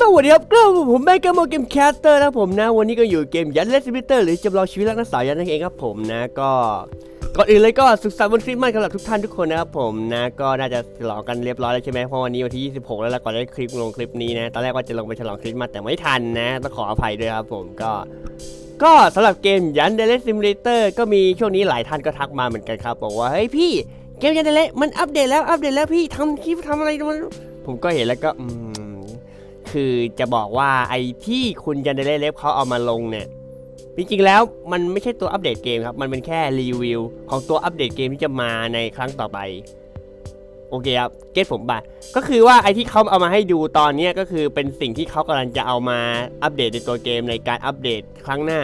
สวัสดีครับก็ผมแบงค์เกมโมเกมแคสเตอร์นะผมนะ วันนี้ก็อยู่เกมยันเลสบิเตอร์หรือจำลองชีวิตรักนักสาวยันนั่นเองครับผมนะก็ก่อนอื่นเลยก็สุขสันต์วันคริสต์มาสสำหรับทุกท่านทุกคนนะครับผมนะก็น่าจะฉลองกันเรียบร้อยแล้วใช่ไหมเพราะวันนี้วันที่ 26 แล้วแล้วก่อนได้คลิปลงคลิปนี้นะตอนแรกว่าจะลงไปฉลองคริสต์มาสแต่ไม่ทันนะต้องขออภัยด้วยครับผมก็ ก็สำหรับเกมยันเดเลสซิมูเลเตอร์ก็มีช่วงนี้หลายท่านก็ทักมาเหมือนกันครับบอกว่าเฮ้ยพี่เกมยันเดเลมันอัปเดตแล้วอัปเดตแล้วพี่ทำคลิปทำอะไรมันผมก็เห็นแล้วก็อืม คือจะบอกว่าไอ้ที่คุณยันเดเลเล็บเขาเอามาลงเนี่ยจริงๆแล้วมันไม่ใช่ตัวอัปเดตเกมครับ มันเป็นแค่รีวิวของตัวอัปเดตเกมที่จะมาในครั้งต่อไป โอเคครับ เก็ตผมบ่ะก็คือว่าไอที่เขาเอามาให้ดูตอนนี้ก็คือเป็นสิ่งที่เขากำลังจะเอามาอัปเดตในตัวเกมในการอัปเดตครั้งหน้า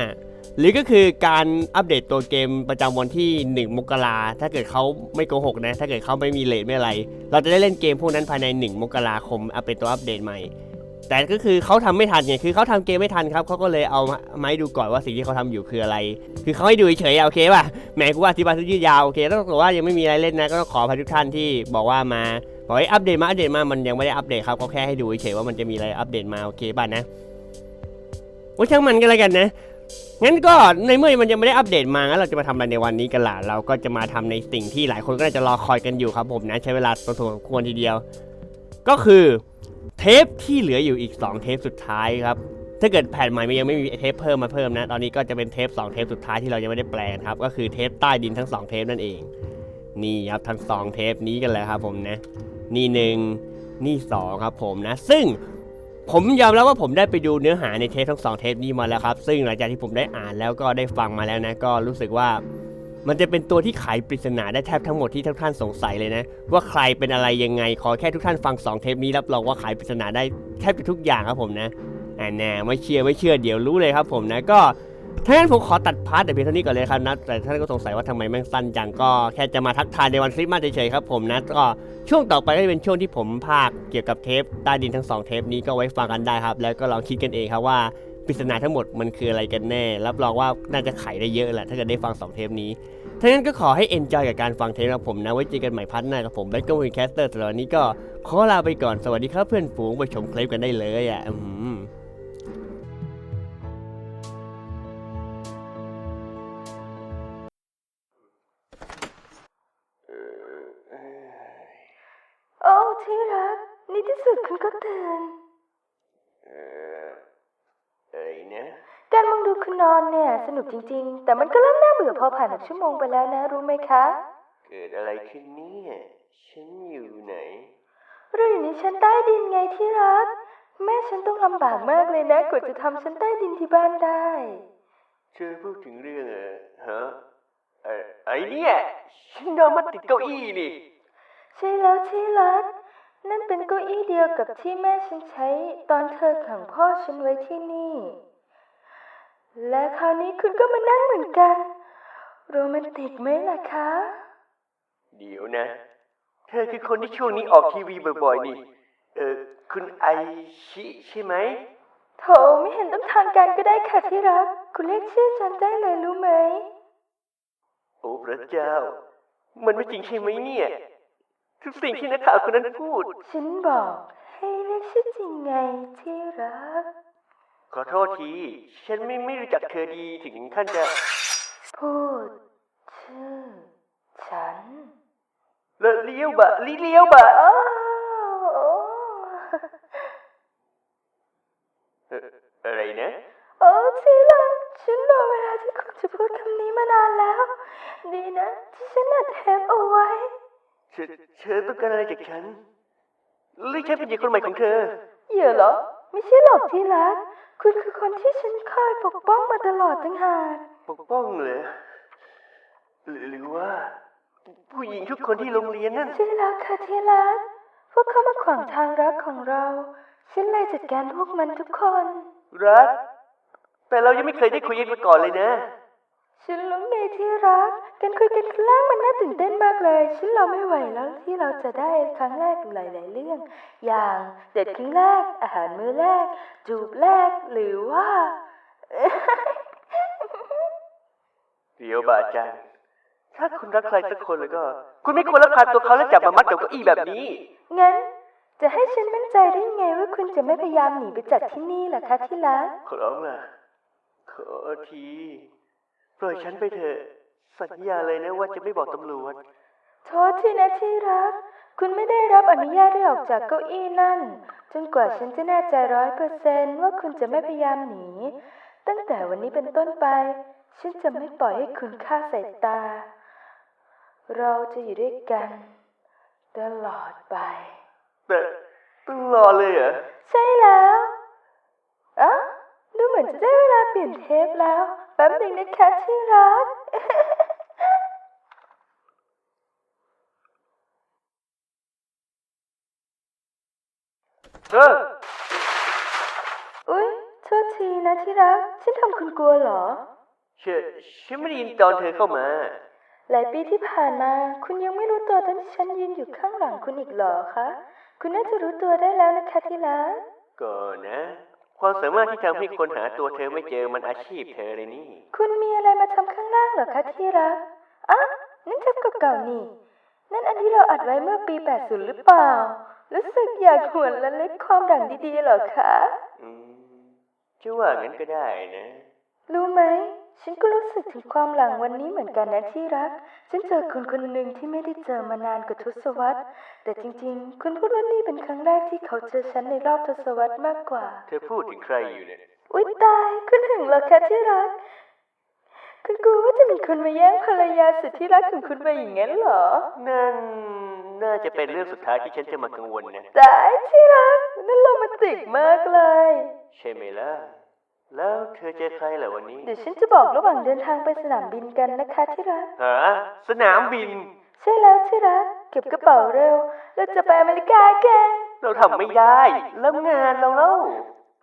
หรือก็คือการอัปเดตตัวเกมประจำวันที่ 1 มกราถ้าเกิดเขาไม่โกหกนะ ถ้าเกิดเขาไม่มีเลทไม่อะไร เราจะได้เล่นเกมพวกนั้นภายใน 1 มกราคมเอาเป็นตัวอัปเดตใหม่ แต่ก็คือเขาทำไม่ทันไงคือเขาทำเกมไม่ทันครับเขาก็เลยเอามามาให้ดูก่อนว่าสิ่งที่เขาทำอยู่คืออะไร คือเขาให้ดูเฉยๆโอเคป่ะแหมกูว่าอธิบายซะยืดยาวโอเคต้องบอกว่ายังไม่มีอะไรเล่นนะก็ต้องขออภัยทุกท่านที่บอกว่ามาบอกให้อัปเดตมาอัปเดตมามันยังไม่ได้อัปเดตครับเขาแค่ให้ดูเฉยๆว่ามันจะมีอะไรอัปเดตมาโอเคป่ะนะว่าช่างมันกันแล้วกันนะงั้นก็ในเมื่อมันยังไม่ได้อัปเดตมางั้นเราจะมาทำอะไรในวันนี้กันล่ะเราก็จะมาทำในสิ่งที่หลายคนก็น่าจะรอคอยกันอยู่ครับผมนะใช้เวลาพอสมควรทีเดียว ก็คือ เทปที่เหลืออยู่อีก 2 เทปสุดท้ายครับ ถ้าเกิดแผ่นใหม่มันยังไม่มีเทปเพิ่มมาเพิ่มนะ ตอนนี้ก็จะเป็นเทป 2 เทปสุดท้ายที่เรายังไม่ได้แปลงครับ ก็คือเทปใต้ดินทั้ง 2 เทปนั่นเอง นี่ครับทั้ง 2 เทปนี้กันเลยครับผมนะ นี่หนึ่งนี่สองครับผมนะ ซึ่งผมยอมรับว่าผมได้ไปดูเนื้อหาในเทปทั้งสองเทปนี้มาแล้วครับ ซึ่งหลังจากที่ผมได้อ่านแล้วก็ได้ฟังมาแล้วนะ ก็รู้สึกว่า มันจะเป็นตัวที่ไขปริศนาได้แทบทั้งหมดที่ทุกท่านสงสัยเลยนะ ว่าใครเป็นอะไรยังไง ขอแค่ทุกท่านฟังสองเทปนี้รับรองว่าไขปริศนาได้แทบจะทุกอย่างครับผมนะอ่าแน่ไม่เชื่อไม่เชื่อเดี๋ยวรู้เลยครับผมนะก็ถ้างั้นผมขอตัดพาร์ทแต่เพียงเท่านี้ก่อนเลยครับนะ แต่ท่านก็สงสัยว่าทำไมแม่งสั้นจังก็แค่จะมาทักทายในวันคริสต์มาสเฉยๆครับผมนะ ก็ช่วงต่อไปก็จะเป็นช่วงที่ผมพากเกี่ยวกับเทปใต้ดินทั้งสองเทปนี้ก็ไว้ฟังกันได้ครับ แล้วก็ลองคิดกันเองครับว่า ปริศนาทั้งหมดมันคืออะไรกันแน่ รับรองว่าน่าจะไขได้เยอะแหละถ้าเกิดได้ฟังสองเทปนี้ทั้งนั้นก็ขอให้เอนจอยกับการฟังเทปของผมนะไว้เจอกันใหม่พัฒหน้ากับผมแบงก์ก็วินแคสเตอร์สำหรับวันนี้ก็ขอลาไปก่อนสวัสดีครับเพื่อนฝูงไปชมคลิปกันได้เลยอะ นะการมองดูคุณนอนเนี่ยสนุกจริง ๆ แต่มันก็เริ่มน่าเบื่อพอผ่านหนึ่งชั่วโมงไปแล้วนะรู้ไหมคะ เกิดอะไรขึ้นเนี่ยฉันอยู่ไหนเราอยู่ในชั้นใต้ดินไงที่รัก แม่ฉันต้องลำบากมากเลยนะกว่าจะทำชั้นใต้ดินที่บ้านได้ เธอพูดถึงเรื่องเออฮะเอ่อไอ้เนี่ยฉันนอนมาติดเก้าอี้นี่ใช่แล้วที่รัก นั่นเป็นเก้าอี้เดียวกับที่แม่ฉันใช้ตอนเธอขังพ่อฉันไว้ที่นี่ และคราวนี้คุณก็มานั่งเหมือนกัน โรแมนติกไหมล่ะคะ เดี๋ยวนะ เธอคือคนที่ช่วงนี้ออกทีวีบ่อยๆนี่ เออคุณไอชิใช่ไหมโถไม่เห็นต้องทางการก็ได้ค่ะที่รัก คุณเรียกชื่อฉันได้เลยรู้ไหม โอ้พระเจ้า มันไม่จริงใช่ไหมเนี่ย ทุกสิ่งที่นักข่าวคนนั้นพูด ฉันบอกให้เรียกชื่อจริงไงที่รัก ขอโทษที ฉันไม่ไม่รู้จักเธอดีถึงขั้นจะ พูด ชื่อ ฉันเลอะเลี้ยวบะลิเลี้ยวบะอ้าวโอ้เอ่ออะไรนะ โอ้ที่รักฉันรอเวลาที่คุณจะพูดคำนี้มานานแล้ว ดีนะ ที่ฉันอัดเทปเอาไว้ เธอเธอต้องการอะไรจากฉันหรือฉันเป็นหญิงคนใหม่ของเธอ เหยื่อเหรอ ไม่ใช่หรอกที่รัก คุณคือคนที่ฉันคอยปกป้องมาตลอดตั้งหากปกป้องเหรอหรือหรือว่า ผู้หญิงทุกคนที่โรงเรียนนั่นใช่แล้วค่ะที่รัก พวกเขามาขวางทางรักของเรา ฉันเลยจัดการพวกมันทุกคน รัก แต่เรายังไม่เคยได้คุยกันมาก่อนเลยนะ ฉันรู้ไงที่รัก การคุยกันครั้งแรกมันน่าตื่นเต้นมากเลย ฉันเราไม่ไหวแล้วที่เราจะได้ครั้งแรกหลาย ๆ เรื่อง อย่างเด็ดครั้งแรก อาหารมื้อแรก จูบแรก หรือว่า เดี๋ยวบาจังถ้าคุณรักใครสักคนแล้วก็ คุณไม่ควรลักพาตัวเขาแล้วจับมามัดกับเก้าอี้แบบนี้ งั้น จะให้ฉันมั่นใจได้ไงว่าคุณจะไม่พยายามหนีไปจากที่นี่ล่ะคะที่รักขอร้องล่ะ ขอที ปล่อยฉันไปเถอะ สัญญาเลยนะว่าจะไม่บอกตำรวจ โทษทีนะที่รัก คุณไม่ได้รับอนุญาตให้ออกจากเก้าอี้นั่น จนกว่าฉันจะแน่ใจร้อยเปอร์เซนว่าคุณจะไม่พยายามหนี ตั้งแต่วันนี้เป็นต้นไป ฉันจะไม่ปล่อยให้คุณฆ่าสายตา เราจะอยู่ด้วยกันตลอดไป แต่ตลอดเลยเหรอ ใช่แล้วอะดูเหมือนจะได้เวลาเปลี่ยนเทปแล้วแป๊บหนึ่งนะคะที่รักเอออุ๊ยโทษทีนะที่รัก ฉันทำคุณกลัวเหรอเชฉันไม่ได้ยินตอนเธอเข้ามา หลายปีที่ผ่านมา คุณยังไม่รู้ตัวตอนที่ฉันยืนอยู่ข้างหลังคุณอีกเหรอคะ คุณน่าจะรู้ตัวได้แล้วนะคะที่รักก่อนนะ ความสามารถที่ทำให้คนหาตัวเธอไม่เจอมันอาชีพเธอเลยนี่ คุณมีอะไรมาทำข้างล่างเหรอคะที่รักอะนั่นเทปเก่าๆนี่ นั่นอันที่เราอัดไว้เมื่อปี 80 หรือเปล่า รู้สึกอยากหวนละเล็กความหลังดีๆเหรอคะ อืมจะว่างั้นก็ได้นะ รู้ไหม ฉันก็รู้สึกถึงความหลังวันนี้เหมือนกันนะที่รัก ฉันเจอคนคนหนึ่งที่ไม่ได้เจอมานานกว่าทศวรรษ แต่จริงๆ คุณพูดว่านี่เป็นครั้งแรกที่เขาเจอฉันในรอบทศวรรษมากกว่า เธอพูดถึงใครอยู่เนี่ย อุ๊ยตาย คุณหึงเหรอคะที่รัก คุณกลัวว่าจะมีคนมาแย่งภรรยาสุดที่รักของคุณไปอย่างนั้นเหรอ นั่นน่าจะเป็นเรื่องสุดท้ายที่ฉันจะมากังวลนะตายที่รักนั่นโรแมนติกมากเลย ใช่ไหมล่ะ แล้วเธอเจอใครเหรอวันนี้เดี๋ยวฉันจะบอกระหว่างเดินทางไปสนามบินกันนะคะที่รัก ฮะสนามบิน ใช่แล้วที่รัก เก็บกระเป๋าเร็วเราจะไปอเมริกากัน เราทำไม่ได้ แล้วงานเราเล่า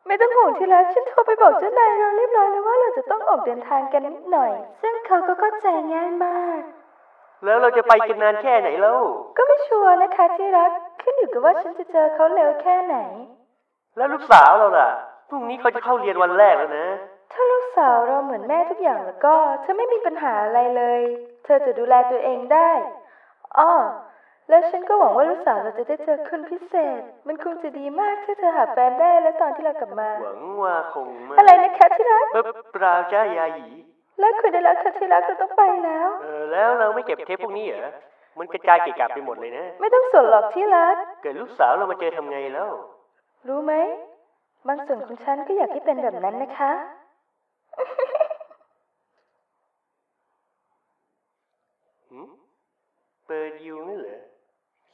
ไม่ต้องห่วงที่รัก ฉันโทรไปบอกเจ้านายเราเรียบร้อยแล้วว่าเราจะต้องออกเดินทางกันนิดหน่อย ซึ่งเขาก็เข้าใจง่ายมาก แล้วเราจะไปกันนานแค่ไหนเล่า ก็ไม่ชัวร์นะคะที่รัก ขึ้นอยู่กับว่าฉันจะเจอเขาเร็วแค่ไหน แล้วลูกสาวเราล่ะ พรุ่งนี้เขาจะเข้าเรียนวันแรกแล้วนะ ถ้าลูกสาวเราเหมือนแม่ทุกอย่างแล้วก็ เธอไม่มีปัญหาอะไรเลย เธอจะดูแลตัวเองได้อ้อแล้วฉันก็หวังว่าลูกสาวเราจะได้เจอคนพิเศษ มันคงจะดีมากถ้าเธอหาแฟนได้แล้วตอนที่เรากลับมา หวังว่าคงไม่อะไรนะคะที่รักเปเปล่าจ้ายาหยีเลิกคุยได้แล้วค่ะที่รักเราต้องไปแล้ว เออแล้วเราไม่เก็บเทปพวกนี้เหรอ มันกระจายเกะกะไปหมดเลยนะ ไม่ต้องสนหรอกที่รัก เกิดลูกสาวเรามาเจอทำไงแล้ว รู้ไหม บางส่วนของฉันก็อยากให้เป็นแบบนั้นนะคะ หืมเปิดยูงั้นเหรอ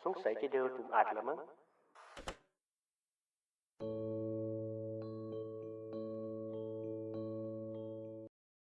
สงสัยจะเดินถุงอัดละมั้ง